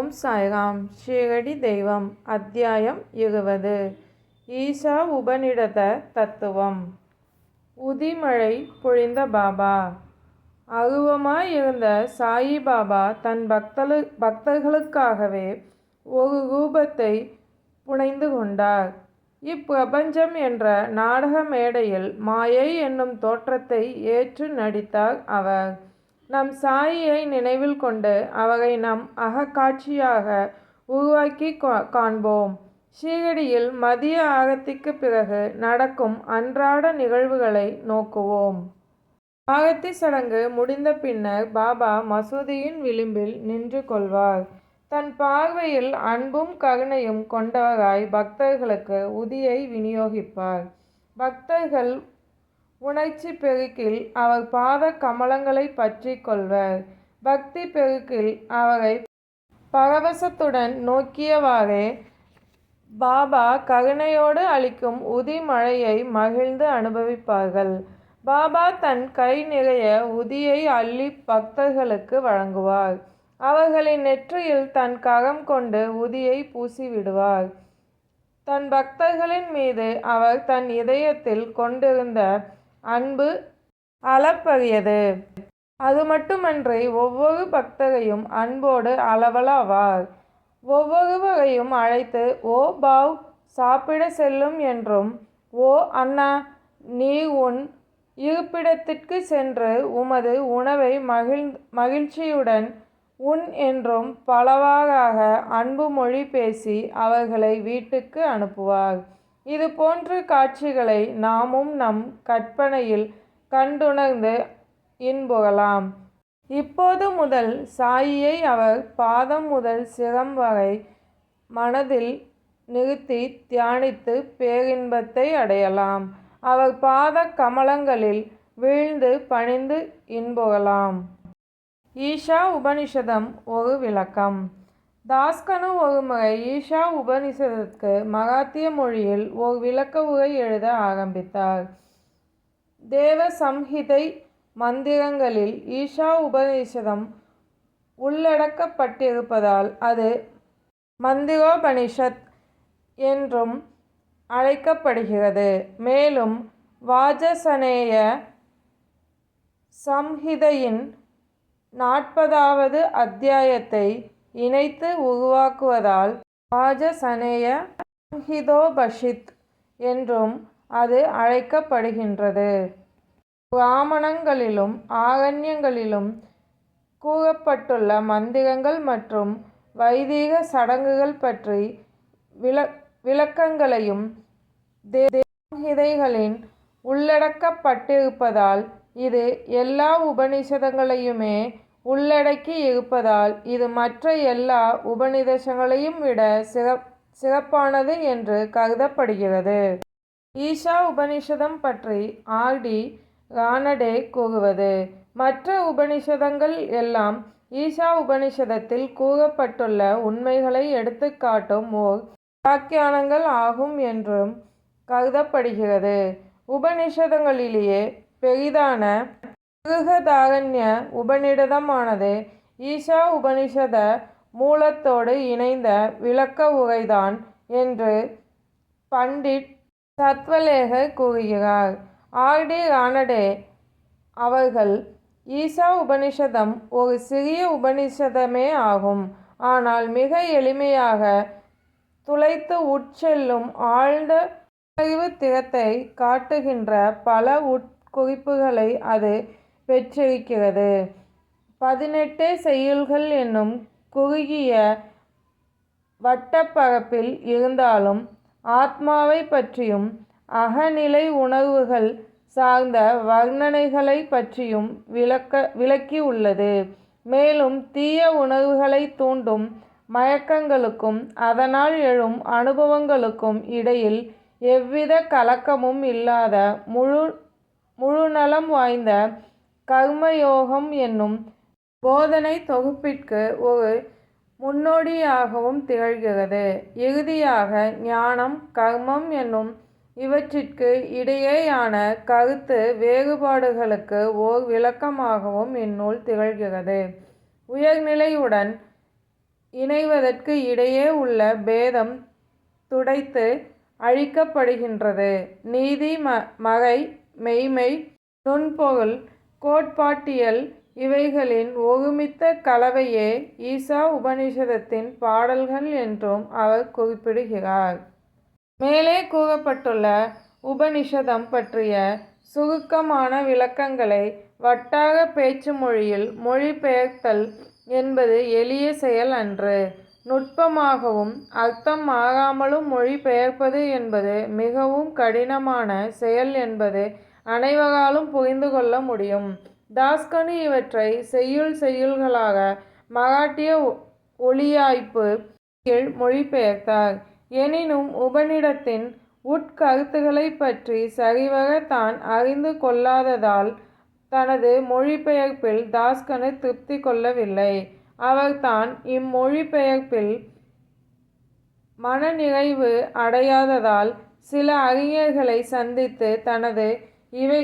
ஓம் சாய்ராம். ஷீரடி தெய்வம். அத்தியாயம் இருபது. ஈஷா உபநிடத தத்துவம். உதிமழை பொழிந்த பாபா. அருவமாய் இருந்த சாயி பாபா தன் பக்தலு பக்தர்களுக்காகவே ஒரு ரூபத்தை புனைந்து கொண்டார். இப்பிரபஞ்சம் என்ற நாடக மேடையில் மாயை என்னும் தோற்றத்தை ஏற்று நடித்தார் அவர். நம் சாயியை நினைவில் கொண்டு அவரை நம் அகக்காட்சியாக உருவாக்கி காண்போம். ஷீரடியில் மதிய ஆரத்திக்கு பிறகு நடக்கும் அன்றாட நிகழ்வுகளை நோக்குவோம். ஆரத்தி சடங்கு முடிந்த பின்னர் பாபா மசூதியின் விளிம்பில் நின்று கொள்வார். தன் பார்வையில் அன்பும் கருணையும் கொண்டவராய் பக்தர்களுக்கு உதியை விநியோகிப்பார். பக்தர்கள் உணர்ச்சி பெருக்கில் அவர் பாத கமலங்களை பற்றி கொள்வர். பக்தி பெருக்கில் அவரை பரவசத்துடன் நோக்கியவாறே பாபா கருணையோடு அளிக்கும் உதி மழையை மகிழ்ந்து அனுபவிப்பார்கள். பாபா தன் கை நிறைய உதியை அள்ளி பக்தர்களுக்கு வழங்குவார். அவர்களின் நெற்றியில் தன் கரம் கொண்டு உதியை பூசி விடுவார் தன் பக்தர்களின் மீது அவர் தன் இதயத்தில் கொண்டிருந்த அன்பு அளப்பரியது. அது மட்டுமன்றி ஒவ்வொரு பக்தரையும் அன்போடு அளவலாவார். ஒவ்வொருவரையும் அழைத்து ஓ பாவ் சாப்பிட செல்லும் என்றும் ஓ அண்ணா நீ உன் இருப்பிடத்திற்கு சென்று உமது உணவை மகிழ் மகிழ்ச்சியுடன் உன் என்றும் பலவாறாக அன்பு மொழி பேசி அவர்களை வீட்டுக்கு அனுப்புவார். இது போன்ற காட்சிகளை நாமும் நம் கற்பனையில் கண்டுணர்ந்து இன்புகலாம். இப்போது முதல் சாயியை அவர் பாதம் முதல் சிரம் வரை மனதில் நிறுத்தி தியானித்து பேரின்பத்தை அடையலாம். அவர் பாத கமலங்களில் வீழ்ந்து பணிந்து இன்புகலாம். ஈஷா உபனிஷதம் ஒரு விளக்கம். தாஸ்கனு ஒருமுறை ஈஷா உபனிஷதத்துக்கு மராத்திய மொழியில் ஒரு விளக்க உரை எழுத ஆரம்பித்தார். தேவ சம்ஹிதை மந்திரங்களில் ஈஷா உபனிஷதம் உள்ளடக்கப்பட்டிருப்பதால் அது மந்திரோபனிஷத் என்றும் அழைக்கப்படுகிறது. மேலும் வாஜசனேய சம்ஹிதையின் நாற்பதாவது அத்தியாயத்தை இணைத்து உருவாக்குவதால் வாஜசனேய சம்ஹிதோபஷித் என்றும் அது அழைக்கப்படுகின்றது. பிராமணங்களிலும் ஆரண்யங்களிலும் கூறப்பட்டுள்ள மந்திரங்கள் மற்றும் வைதீக சடங்குகள் பற்றி விள விளக்கங்களையும் தேவகிதைகளின் உள்ளடக்கப்பட்டிருப்பதால் இது எல்லா உபநிஷதங்களையுமே உள்ளடக்கி இருப்பதால் இது மற்ற எல்லா உபநிதேசங்களையும் விட சிறப் சிறப்பானது என்று கருதப்படுகிறது. ஈஷா உபனிஷதம் பற்றி ஆர்டி ரானடே கூறுவது. மற்ற உபனிஷதங்கள் எல்லாம் ஈஷா உபனிஷதத்தில் கூறப்பட்டுள்ள உண்மைகளை எடுத்துக்காட்டும் ஓர் வியாக்கியானங்கள் ஆகும் என்றும் கருதப்படுகிறது. உபனிஷதங்களிலேயே பெரிதான பிருகதாரண்ய உபநிடதமானது. ஈஷா உபனிஷத மூலத்தோடு இணைந்த விளக்க உரைதான் என்று பண்டிட் சத்வலேகர் கூறுகிறார். ஆர். டி. ரானடே அவர்கள் ஈசா உபனிஷதம் ஒரு சிறிய உபனிஷதமே ஆகும். ஆனால் மிக எளிமையாக துளைத்து உட்செல்லும் ஆழ்ந்த அறிவு திறத்தை காட்டுகின்ற பல உட்குறிப்புகளை அது பெற்றிருக்கிறது. பதினெட்டே செய்யுள்கள் என்னும் குறுகிய வட்டப்பரப்பில் இருந்தாலும் ஆத்மாவை பற்றியும் அகநிலை உணர்வுகள் சார்ந்த வர்ணனைகளை பற்றியும் விளக்க விளக்கி உள்ளது மேலும் தீய உணர்வுகளை தூண்டும் மயக்கங்களுக்கும் அதனால் எழும் அனுபவங்களுக்கும் இடையில் எவ்வித கலக்கமும் இல்லாத முழு முழுநலம் வாய்ந்த கர்மயோகம் என்னும் போதனை தொகுப்பிற்கு ஒரு முன்னோடியாகவும் திகழ்கிறது இறுதியாக ஞானம் கர்மம் என்னும் இவற்றிற்கு இடையேயான கருத்து வேறுபாடுகளுக்கு ஓர் விளக்கமாகவும் இந்நூல் திகழ்கிறது உயர்நிலையுடன் இணைவதற்கு இடையே உள்ள பேதம் துடைத்து அழிக்கப்படுகின்றது. நீதி ம மகை மெய்மை நுண்பொருள் கோட்பாட்டியல் இவைகளின் ஒருமித்த கலவையே ஈசா உபனிஷதத்தின் பாடல்கள் என்றும் அவர் குறிப்பிடுகிறார். மேலே கூறப்பட்டுள்ள உபநிஷதம் பற்றிய சுருக்கமான விளக்கங்களை வட்டார பேச்சு மொழியில் மொழிபெயர்த்தல் என்பது எளிய செயல் அன்று. நுட்பமாகவும் அர்த்தம் ஆகாமலும் மொழி பெயர்ப்பது என்பது மிகவும் கடினமான செயல் என்பது அனைவராலும் புரிந்து கொள்ள முடியும். தாஸ்கனு இவற்றை செய்யுள் செய்யுள்களாக மராட்டிய ஒளியாய்ப்பு கீழ் மொழிபெயர்த்தார். எனினும் உபநிடத்தின் உட்கருத்துகளைப் பற்றி சரிவர தான் அறிந்து கொள்ளாததால் தனது மொழிபெயர்ப்பில் தாஸ்கனு திருப்தி கொள்ளவில்லை. அவர் தான் இம்மொழிபெயர்ப்பில் மனநிறைவு அடையாததால் சில அறிஞர்களை சந்தித்து தனது இவை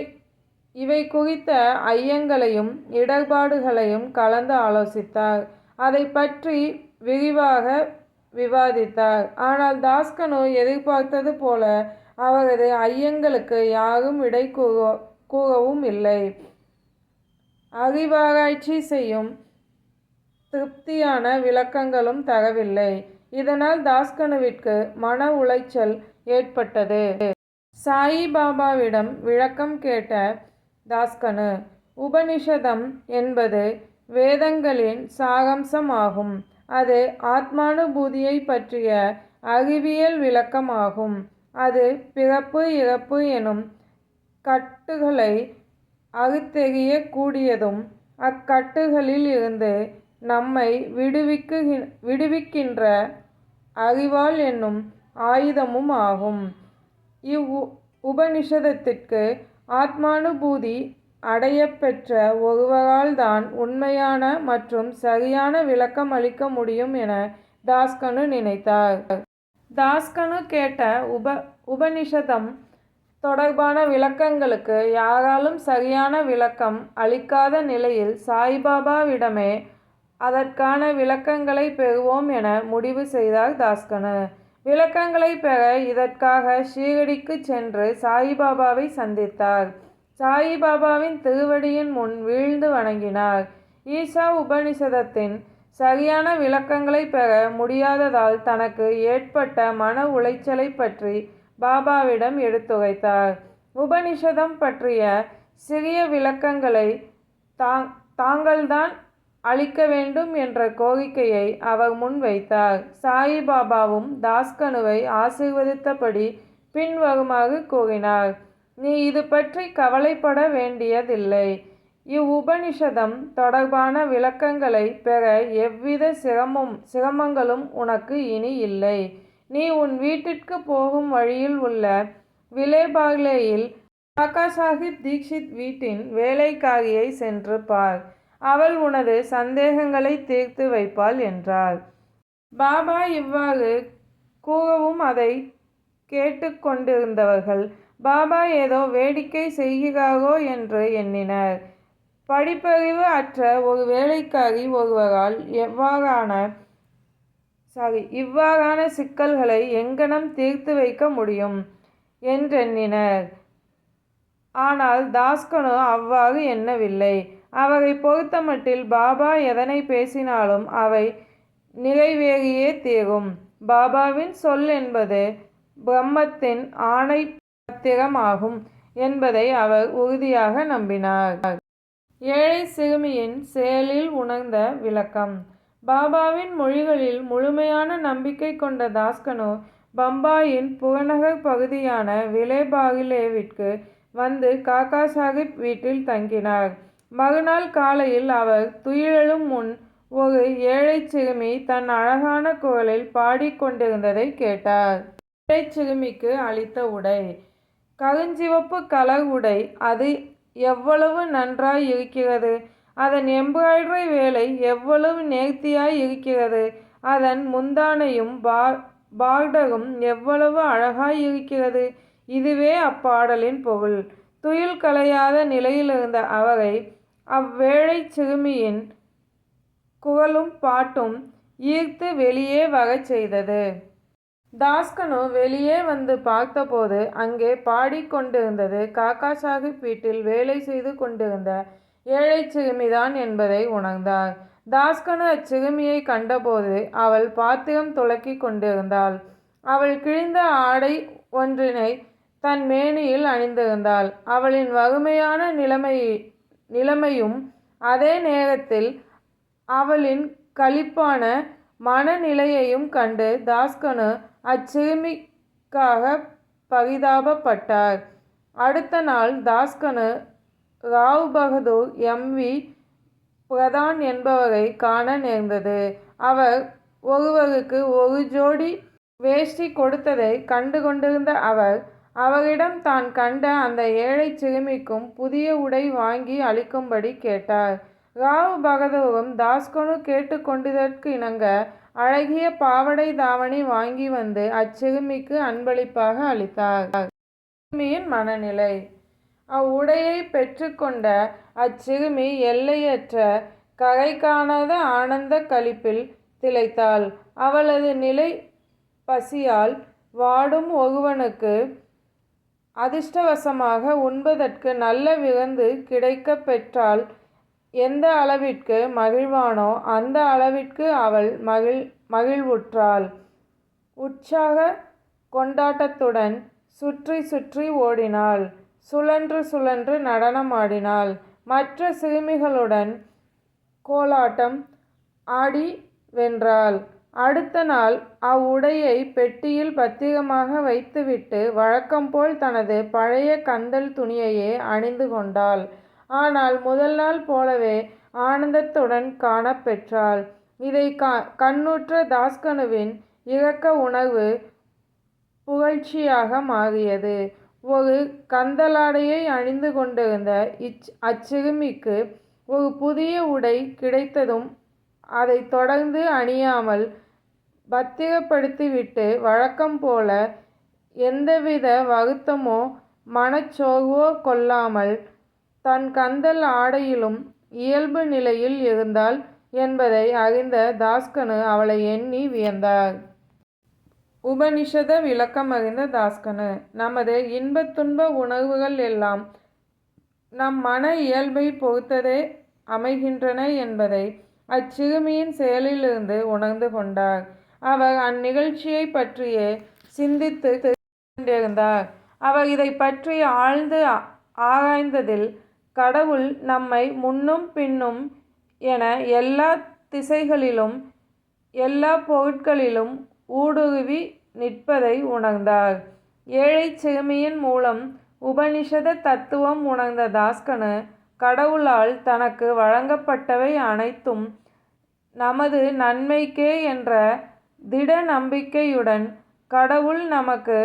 இவை குறித்த ஐயங்களையும் இடர்பாடுகளையும் கலந்து ஆலோசித்தார். அதை பற்றி விரிவாக விவாதித்தார். ஆனால் தாஸ்கனு எதிர்பார்த்தது போல அவரது ஐயங்களுக்கு யாரும் விடை கூறவும் இல்லை. அறிவாராய்ச்சி செய்யும் திருப்தியான விளக்கங்களும் தரவில்லை. இதனால் தாஸ்கனுவிற்கு மன உளைச்சல் ஏற்பட்டது. சாயிபாபாவிடம் விளக்கம் கேட்ட தாஸ்கனு உபனிஷதம் என்பது வேதங்களின் சாகம்சமாகும் அது ஆத்மானுபூதியைப் பற்றிய அறிவியல் விளக்கமாகும் அது பிறப்பு இறப்பு எனும் கட்டுகளை அறுத்தெறியக் கூடியதும் அக்கட்டுகளில் இருந்து நம்மை விடுவிக்கின்ற அறிவாள் என்னும் ஆயுதமும் ஆகும். இவ்வுபநிஷதத்திற்கு ஆத்மானுபூதி அடையப்பெற்ற ஒருவரால் தான் உண்மையான மற்றும் சரியான விளக்கம் அளிக்க முடியும் என தாஸ்கனு நினைத்தார். தாஸ்கனு கேட்ட உப உபநிஷதம் தொடர்பான விளக்கங்களுக்கு யாராலும் சரியான விளக்கம் அளிக்காத நிலையில் சாய்பாபாவிடமே அதற்கான விளக்கங்களைப் பெறுவோம் என முடிவு செய்தார் தாஸ்கனு. விளக்கங்களைப் பெற இதற்காக ஷீரடிக்குச் சென்று சாயிபாபாவை சந்தித்தார். சாயிபாபாவின் திருவடியின் முன் வீழ்ந்து வணங்கினார். ஈசா உபநிஷதத்தின் சரியான விளக்கங்களைப் பெற முடியாததால் தனக்கு ஏற்பட்ட மன உளைச்சலைப் பற்றி பாபாவிடம் எடுத்துரைத்தார். உபநிஷதம் பற்றிய சிறிய விளக்கங்களை தாங் தாங்கள்தான் அளிக்க வேண்டும் என்ற கோரிக்கையை அவர் முன் வைத்தார். சாயிபாபாவும் தாஸ்கனுவை ஆசீர்வதித்தபடி பின்வருமாறு கூறினார். நீ இது பற்றி கவலைப்பட வேண்டியதில்லை. இவ்வுபனிஷதம் தொடர்பான விளக்கங்களைப் பெற எவ்வித சிரமங்களும் உனக்கு இனி இல்லை. நீ உன் வீட்டிற்கு போகும் வழியில் உள்ள விலேபார்லேயில் காகாசாகிப் தீக்ஷித் வீட்டின் வேலைக்காரியை சென்று பார். அவள் உனது சந்தேகங்களை தீர்த்து வைப்பாள் என்றார். பாபா இவ்வாறு கூறவும் அதை கேட்டுக்கொண்டிருந்தவர்கள் பாபா ஏதோ வேடிக்கை செய்கிறாரோ என்று எண்ணினர். படிப்பறிவு அற்ற ஒரு வேலைக்காரி ஒருவரால் எவ்வாறான சாரி இவ்வாறான சிக்கல்களை எங்கனம் தீர்த்து வைக்க முடியும்? என்றெண்ணினர். ஆனால் தாஸ்கனோ அவ்வாறு எண்ணவில்லை. அவரை பொறுத்தமட்டில் பாபா எதனை பேசினாலும் அவை நிறைவேறியே தீரும். பாபாவின் சொல் என்பது பிரம்மத்தின் ஆணை ஆகும் என்பதை அவர் உறுதியாக நம்பினார். ஏழை சிறுமியின் செயலில் உணர்ந்த விளக்கம் பாபாவின் மொழிகளில் முழுமையான நம்பிக்கை கொண்ட தாஸ்கனு பம்பாயின் புறநகர் பகுதியான விலேபாகிலேவிற்கு வந்து காக்கா சாஹிப் வீட்டில் தங்கினார். மறுநாள் காலையில் அவர் துயிலெழும் முன் ஒரு ஏழை சிறுமி தன் அழகான குரலில் பாடிக் கொண்டிருந்ததைக் கேட்டார். ஏழை சிறுமிக்கு அளித்த உடை கருஞ்சிவப்பு கலர் உடை. அது எவ்வளவு நன்றாய் இருக்கிறது. அதன் எம்ப்ராய்டரி வேலை எவ்வளவு நேர்த்தியாய் இருக்கிறது. அதன் முந்தானையும் பார்டரும் எவ்வளவு அழகாய் இருக்கிறது. இதுவே அப்பாடலின் பொருள். துயில் கலையாத நிலையிலிருந்த அவரை அவ்வேழைச் சிறுமியின் குரலும் பாட்டும் ஈர்த்து வெளியே வரச் செய்தது. தாஸ்கனு வெளியே வந்து பார்த்தபோது அங்கே பாடிக் கொண்டிருந்தது காக்கா சாஹிப் வீட்டில் வேலை செய்து கொண்டிருந்த ஏழை சிறுமிதான் என்பதை உணர்ந்தார். தாஸ்கனு அச்சிறுமியை கண்டபோது அவள் பாத்திரம் துளக்கி கொண்டிருந்தாள். அவள் கிழிந்த ஆடை ஒன்றினை தன் மேனியில் அணிந்திருந்தாள். அவளின் வறுமையான நிலைமையை நிலைமையும் அதே நேரத்தில் அவளின் களிப்பான மனநிலையையும் கண்டு தாஸ்கனு அச்சிறுமிக்காக பரிதாபப்பட்டார். அடுத்த நாள் தாஸ்கனு ராவ்-பகதூர் எம். வி. பிரதான் என்பவரை காண நேர்ந்தது. அவர் ஒருவருக்கு ஒரு ஜோடி வேஷ்டி கொடுத்ததை கண்டு கொண்டிருந்த அவர், அவரிடம் தான் கண்ட அந்த ஏழை சிறுமிக்கும் புதிய உடை வாங்கி அளிக்கும்படி கேட்டார். ராவ்-பகதூரும் தாஸ்கனு கேட்டுக்கொண்டதற்கு இணங்க அழகிய பாவாடை தாவணி வாங்கி வந்து அச்சிறுமிக்கு அன்பளிப்பாக அளித்தார். சிறுமியின் மனநிலை அவ்வுடையை பெற்றுக்கொண்ட அச்சிறுமி எல்லையற்ற கரை காணாத ஆனந்த களிப்பில் திளைத்தாள். அவளது நிலை பசியால் வாடும் ஒருவனுக்கு அதிர்ஷ்டவசமாக உண்பதற்கு நல்ல விருந்து கிடைக்கப் பெற்றால் எந்த அளவிற்கு மகிழ்வானோ அந்த அளவிற்கு அவள் மகிழ் மகிழ்வுற்றாள். உற்சாக கொண்டாட்டத்துடன் சுற்றி சுற்றி ஓடினாள். சுழன்று சுழன்று நடனமாடினாள். மற்ற சிறுமிகளுடன் கோலாட்டம் ஆடி வென்றாள். அடுத்த நாள் அவ்வுடையை பெட்டியில் பத்திரமாக வைத்துவிட்டு வழக்கம்போல் தனது பழைய கந்தல் துணியையே அணிந்து கொண்டாள். ஆனால் முதல் நாள் போலவே ஆனந்தத்துடன் காணப் பெற்றாள். இதைக் கண்ணுற்ற தாஸ்கனுவின் இரக்க உணர்வு புகழ்ச்சியாக மாறியது. ஒரு கந்தலாடையை அணிந்து கொண்டிருந்த அச்சிறுமிக்கு ஒரு புதிய உடை கிடைத்ததும் அதைத் தொடர்ந்து அணியாமல் பத்திரப்படுத்திவிட்டு வழக்கம் போல எந்தவித வருத்தமோ மனச்சோர்வோ கொள்ளாமல் தன் கந்தல் ஆடையிலும் இயல்பு நிலையில் இருந்தாள் என்பதை அறிந்த தாஸ்கனு அவளை எண்ணி வியந்தார். உபநிஷத விளக்கமறிந்த தாஸ்கனு நமது இன்பத் துன்ப உணர்வுகள் எல்லாம் நம் மன இயல்பை பொறுத்ததே அமைகின்றன என்பதை அச்சிறுமியின் செயலிலிருந்து உணர்ந்து கொண்டார். அவர் அந்நிகழ்ச்சியைப் பற்றியே சிந்தித்து கொண்டிருந்தார். அவர் இதைப் பற்றி ஆழ்ந்து ஆராய்ந்ததில் கடவுள் நம்மை முன்னும் பின்னும் என எல்லா திசைகளிலும் எல்லா பொருட்களிலும் ஊடுருவி நிற்பதை உணர்ந்தார். ஏழை சிறுமியின் மூலம் உபநிஷத தத்துவம் உணர்ந்த தாஸ்கனு கடவுளால் தனக்கு வழங்கப்பட்டவை அனைத்தும் நமது நன்மைக்கே என்ற திட நம்பிக்கையுடன் கடவுள் நமக்கு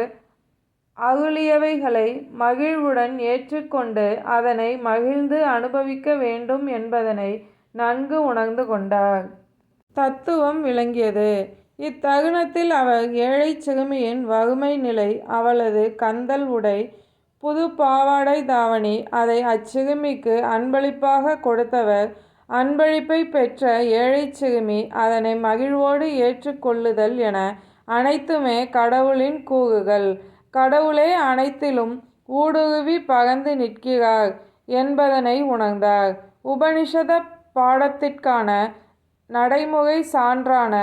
அருளியவைகளை மகிழ்வுடன் ஏற்றுக்கொண்டு அதனை மகிழ்ந்து அனுபவிக்க வேண்டும் என்பதனை நன்கு உணர்ந்து கொண்டார். தத்துவம் விளங்கியது. இத்தருணத்தில் அவர் ஏழை சிறுமியின் வறுமை நிலை அவளது கந்தல் உடை புது பாவாடை தாவணி அதை அச்சிறுமிக்கு அன்பளிப்பாக கொடுத்தவர் அன்பளிப்பைப் பெற்ற ஏழை சிறுமி அதனை மகிழ்வோடு ஏற்றுக்கொள்ளுதல் என அனைத்துமே கடவுளின் கூறுகள். கடவுளே அனைத்திலும் ஊடுருவி பரந்து நிற்கிறார் என்பதனை உணர்ந்தார். உபனிஷத பாடத்திற்கான நடைமுறை சான்றான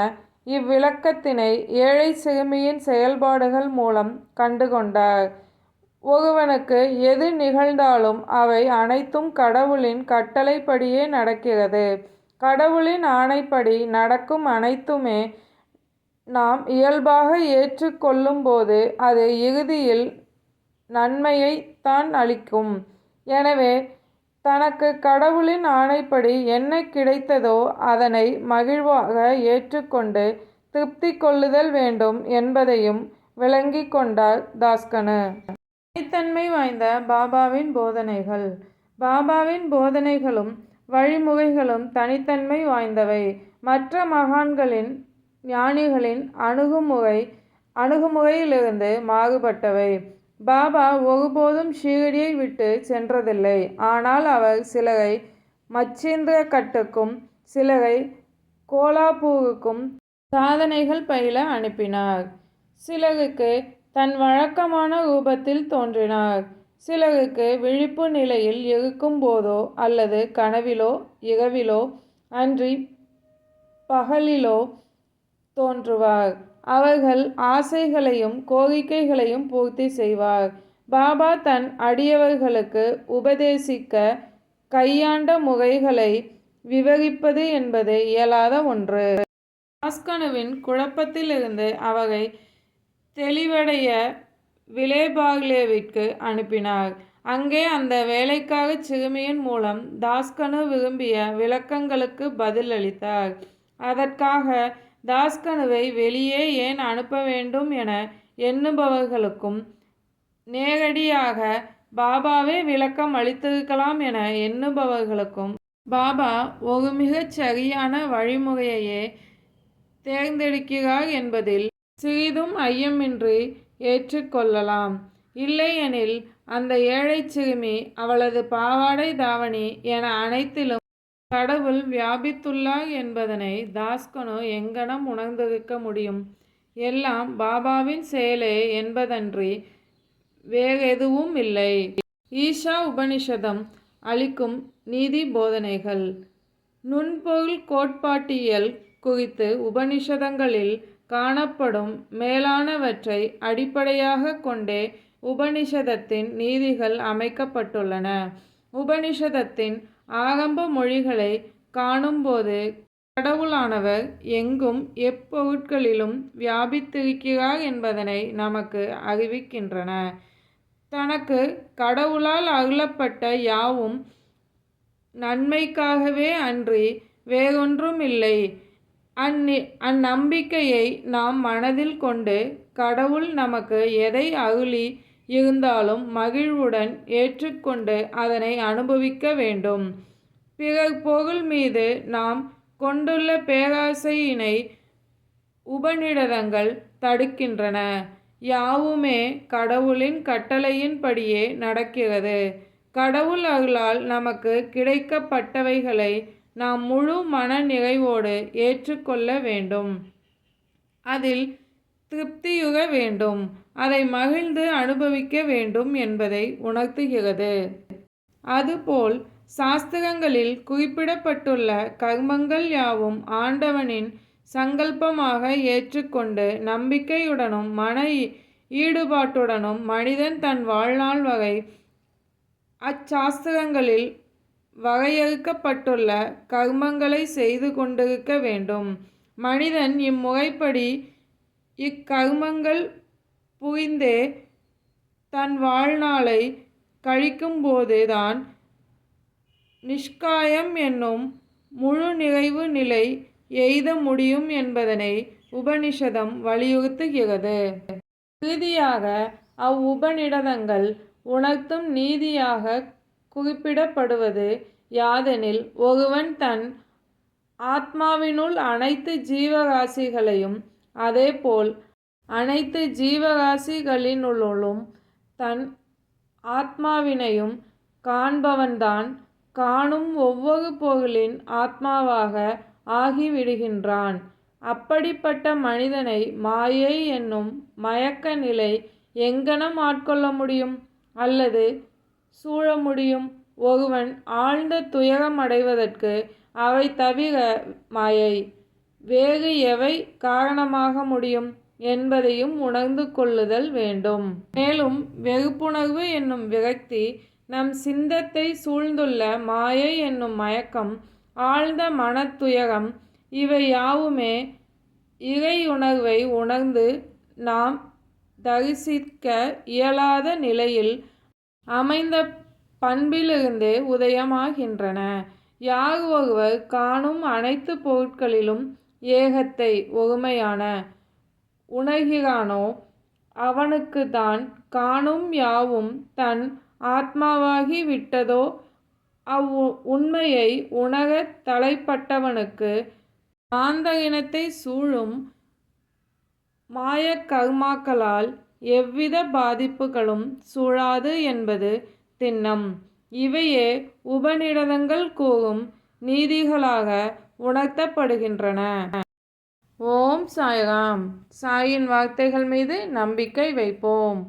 இவ்விளக்கத்தினை ஏழை சிறுமியின் செயல்பாடுகள் மூலம் கண்டு கொண்டார். ஒருவனுக்கு எது நிகழ்ந்தாலும் அவை அனைத்தும் கடவுளின் கட்டளைப்படியே நடக்கிறது. கடவுளின் ஆணைப்படி நடக்கும் அனைத்துமே நாம் இயல்பாக ஏற்றுக்கொள்ளும்போது அது இறுதியில் நன்மையை தான் அளிக்கும். எனவே தனக்கு கடவுளின் ஆணைப்படி என்ன கிடைத்ததோ அதனை மகிழ்வாக ஏற்றுக்கொண்டு திருப்தி கொள்ளுதல் வேண்டும் என்பதையும் விளங்கி கொண்டார் தாஸ்கனு. தனித்தன்மை வாய்ந்த பாபாவின் போதனைகள் பாபாவின் போதனைகளும் வழிமுறைகளும் தனித்தன்மை வாய்ந்தவை. மற்ற மகான்களின் ஞானிகளின் அணுகுமுறை அணுகுமுறையிலிருந்து மாறுபட்டவை. பாபா ஒருபோதும் ஷீரடியை விட்டு சென்றதில்லை. ஆனால் அவர் சிலரை மச்சேந்திரகட்டுக்கும் சிலரை கோலாப்பூருக்கும் சாதனைகள் பயில அனுப்பினார் சிலருக்கு தன் வழக்கமான ரூபத்தில் தோன்றினார். சிலருக்கு விழிப்பு நிலையில் இருக்கும் போதோ அல்லது கனவிலோ இரவிலோ அன்றி பகலிலோ தோன்றுவார். அவர்கள் ஆசைகளையும் கோரிக்கைகளையும் பூர்த்தி செய்வார். பாபா தன் அடியவர்களுக்கு உபதேசிக்க கையாண்ட முறைகளை விவரிப்பது என்பது இயலாத ஒன்று. ஆஸ்கனுவின் குழப்பத்திலிருந்து அவரை தெளிவடைய விலேபாக்லேவிற்கு அனுப்பினார். அங்கே அந்த வேலைக்காக சிறுமியின் மூலம் தாஸ்கனு விரும்பிய விளக்கங்களுக்கு பதில் அளித்தார் அதற்காக தாஸ்கனுவை வெளியே ஏன் அனுப்ப வேண்டும் என எண்ணுபவர்களுக்கும் நேரடியாக பாபாவே விளக்கம் அளித்திருக்கலாம் என எண்ணுபவர்களுக்கும் பாபா ஒரு மிகச் சரியான வழிமுறையையே தேர்ந்தெடுக்கிறார் என்பதில் சிறிதும் ஐயமின்றி ஏற்றுக்கொள்ளலாம். இல்லையெனில் அந்த ஏழை சிறுமி அவளது பாவாடை தாவணி என அனைத்திலும் கடவுள் வியாபித்துள்ளார் என்பதனை தாஸ்கனு எங்கனம் உணர்ந்திருக்க முடியும். எல்லாம் பாபாவின் செயலே என்பதன்றி வேறெதுவும் இல்லை. ஈஷா உபனிஷதம் அளிக்கும் நீதி போதனைகள். நுண்பொருள் கோட்பாட்டியல் குறித்து உபனிஷதங்களில் காணப்படும் மேலானவற்றை அடிப்படையாக கொண்டே உபனிஷதத்தின் நீதிகள் அமைக்கப்பட்டுள்ளன. உபனிஷதத்தின் ஆரம்ப மொழிகளை காணும்போது கடவுளானவர் எங்கும் எப்பொருட்களிலும் வியாபித்திருக்கிறார் என்பதனை நமக்கு அறிவிக்கின்றன. தனக்கு கடவுளால் அருளப்பட்ட யாவும் நன்மைக்காகவே அன்றி வேறொன்றும் இல்லை அந்நி அந்நம்பிக்கையை நாம் மனதில் கொண்டு கடவுள் நமக்கு எதை அகுலி இருந்தாலும் மகிழ்வுடன் ஏற்றுக்கொண்டு அதனை அனுபவிக்க வேண்டும். பிறர் புகழ் மீது நாம் கொண்டுள்ள பேராசையினை உபநிடதங்கள் தடுக்கின்றன. யாவுமே கடவுளின் கட்டளையின்படியே நடக்கிறது. கடவுள் அருளால் நமக்கு கிடைக்கப்பட்டவைகளை நாம் முழு மன நிறைவோடு ஏற்றுக்கொள்ள வேண்டும். அதில் திருப்தியுற வேண்டும். அதை மகிழ்ந்து அனுபவிக்க வேண்டும் என்பதை உணர்த்துகிறது. அதுபோல் சாஸ்திரங்களில் குறிப்பிடப்பட்டுள்ள கர்மங்கள் யாவும் ஆண்டவனின் சங்கல்பமாக ஏற்றுக்கொண்டு நம்பிக்கையுடனும் மன ஈடுபாட்டுடனும் மனிதன் தன் வாழ்நாள் வகை அச்சாஸ்திரங்களில் வகையறுக்கப்பட்டுள்ள கர்மங்களை செய்து கொண்டிருக்க வேண்டும். மனிதன் இம்முறைப்படி இக்கர்மங்கள் புரிந்தே தன் வாழ்நாளை கழிக்கும்போதுதான் நிஷ்காயம் என்னும் முழு நிறைவு நிலை எய்த முடியும் என்பதனை உபனிஷதம் வலியுறுத்துகிறது. இறுதியாக அவ்வுபநிடதங்கள் உணர்த்தும் நீதியாக குறிப்பிடப்படுவது யாதெனில் ஒருவன் தன் ஆத்மாவினுள் அனைத்து ஜீவராசிகளையும் அதேபோல் அனைத்து ஜீவராசிகளினுள்ளும் தன் ஆத்மாவினையும் காண்பவன்தான் காணும் ஒவ்வொரு பொருளின் ஆத்மாவாக ஆகிவிடுகின்றான். அப்படிப்பட்ட மனிதனை மாயை என்னும் மயக்க நிலை எங்கனம் ஆட்கொள்ள முடியும்? அல்லது சூழ முடியும். ஒருவன் ஆழ்ந்த துயரம் அடைவதற்கு அவை தவிர மாயை. வேறு எவை காரணமாக முடியும் என்பதையும் உணர்ந்து கொள்ளுதல் வேண்டும். மேலும் வெறுப்புணர்வு என்னும் விரக்தி நம் சிந்தத்தை சூழ்ந்துள்ள மாயை என்னும் மயக்கம் ஆழ்ந்த மனத்துயரம் இவை யாவுமே இறையுணர்வை உணர்ந்து நாம் தரிசிக்க இயலாத நிலையில் அமைந்த பண்பிலிருந்தே உதயமாகின்றன. யார் ஒருவர் காணும் அனைத்து பொருட்களிலும் ஏகத்தை ஒருமையான உணர்கிறானோ அவனுக்கு தான் காணும் யாவும் தன் ஆத்மாவாகி விட்டதோ அவ் உண்மையை உணரத் தலைப்பட்டவனுக்கு ஆந்த இனத்தை சூழும் மாயக் கர்மாக்களால் எவ்வித பாதிப்புகளும் சூழாது என்பது திண்ணம். இவையே உபநிடதங்கள் கூறும் நீதிகளாக உணர்த்தப்படுகின்றன. ஓம் சாய்ராம். சாயின் வார்த்தைகள் மீது நம்பிக்கை வைப்போம்.